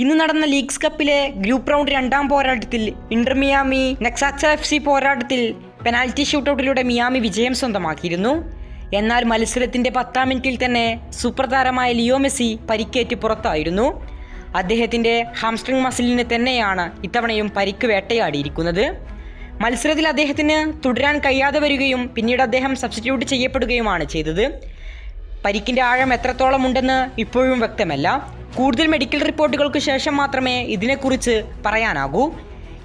ഇന്ന് നടന്ന leagues കപ്പിലെ group round രണ്ടാം പോരാട്ടത്തിൽ Inter Miami Necaxa F C പോരാട്ടത്തിൽ പെനാൽറ്റി ഷൂട്ടൗട്ടിലൂടെ മിയാമി വിജയം സ്വന്തമാക്കിയിരുന്നു. എന്നാൽ മത്സരത്തിന്റെ പത്താം മിനിറ്റിൽ തന്നെ സൂപ്പർ ലിയോ മെസ്സി പരിക്കേറ്റ് പുറത്തായിരുന്നു. അദ്ദേഹത്തിന്റെ ഹാംസ്ട്രിങ് മസിലിന് തന്നെയാണ് ഇത്തവണയും പരിക്ക് വേട്ടയാടിയിരിക്കുന്നത്. മത്സരത്തിൽ അദ്ദേഹത്തിന് തുടരാൻ കഴിയാതെ വരികയും പിന്നീട് അദ്ദേഹം സബ്സ്റ്റിറ്റ്യൂട്ട് ചെയ്യപ്പെടുകയുമാണ് ചെയ്തത്. പരിക്കിന്റെ ആഴം എത്രത്തോളം ഉണ്ടെന്ന് ഇപ്പോഴും വ്യക്തമല്ല. കൂടുതൽ മെഡിക്കൽ റിപ്പോർട്ടുകൾക്ക് ശേഷം മാത്രമേ ഇതിനെക്കുറിച്ച് പറയാനാകൂ.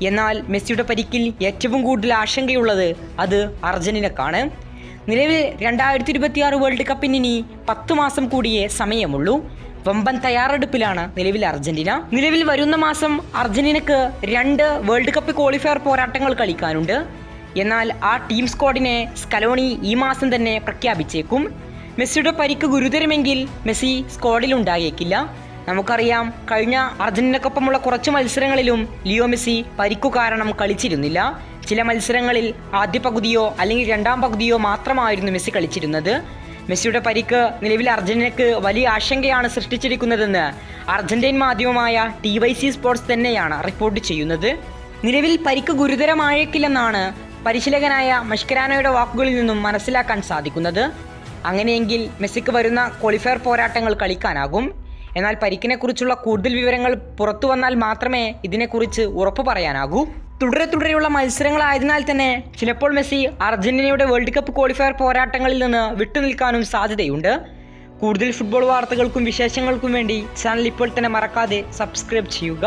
എന്നാൽ മെസ്സിയുടെ പരിക്കിൽ ഏറ്റവും കൂടുതൽ ആശങ്കയുള്ളത് അത് അർജന്റീനക്കാണ്. നിലവിൽ രണ്ടായിരത്തി ഇരുപത്തിയാറ് വേൾഡ് കപ്പിന് ഇനി പത്ത് മാസം കൂടിയേ സമയമുള്ളൂ. വമ്പൻ തയ്യാറെടുപ്പിലാണ് നിലവിൽ അർജന്റീന. നിലവിൽ വരുന്ന മാസം അർജന്റീനക്ക് രണ്ട് വേൾഡ് കപ്പ് ക്വാളിഫയർ പോരാട്ടങ്ങൾ കളിക്കാനുണ്ട്. എന്നാൽ ആ ടീം സ്ക്വാഡിനെ സ്കലോണി ഈ മാസം തന്നെ പ്രഖ്യാപിച്ചേക്കും. മെസ്സിയുടെ പരിക്ക് ഗുരുതരമെങ്കിൽ മെസ്സി സ്ക്വാഡിൽ ഉണ്ടായേക്കില്ല. നമുക്കറിയാം കഴിഞ്ഞ അർജന്റീനക്കൊപ്പമുള്ള കുറച്ച് മത്സരങ്ങളിലും ലിയോ മെസ്സി പരിക്കു കാരണം കളിച്ചിരുന്നില്ല. ചില മത്സരങ്ങളിൽ ആദ്യ പകുതിയോ അല്ലെങ്കിൽ രണ്ടാം പകുതിയോ മാത്രമായിരുന്നു മെസ്സി കളിച്ചിരുന്നത്. മെസ്സിയുടെ പരിക്ക് നിലവിൽ അർജന്റീനക്ക് വലിയ ആശങ്കയാണ് സൃഷ്ടിച്ചിരിക്കുന്നതെന്ന് അർജന്റീൻ മാധ്യമമായ ടി വൈ സി സ്പോർട്സ് തന്നെയാണ് റിപ്പോർട്ട് ചെയ്യുന്നത്. നിലവിൽ പരിക്ക് ഗുരുതരമായേക്കില്ലെന്നാണ് പരിശീലകനായ മഷ്കരാനോയുടെ വാക്കുകളിൽ നിന്നും മനസ്സിലാക്കാൻ സാധിക്കുന്നത്. അങ്ങനെയെങ്കിൽ മെസ്സിക്ക് വരുന്ന ക്വാളിഫയർ പോരാട്ടങ്ങൾ കളിക്കാനാകും. എന്നാൽ പരിക്കിനെക്കുറിച്ചുള്ള കൂടുതൽ വിവരങ്ങൾ പുറത്തു വന്നാൽ മാത്രമേ ഇതിനെക്കുറിച്ച് ഉറപ്പ് പറയാനാകൂ. തുടരെ തുടരെയുള്ള മത്സരങ്ങളായതിനാൽ തന്നെ ചിലപ്പോൾ മെസ്സി അർജന്റീനയുടെ വേൾഡ് കപ്പ് ക്വാളിഫയർ പോരാട്ടങ്ങളിൽ നിന്ന് വിട്ടുനിൽക്കാനും സാധ്യതയുണ്ട്. കൂടുതൽ ഫുട്ബോൾ വാർത്തകൾക്കും വിശേഷങ്ങൾക്കും വേണ്ടി ചാനൽ ഇപ്പോൾ തന്നെ മറക്കാതെ സബ്സ്ക്രൈബ് ചെയ്യുക.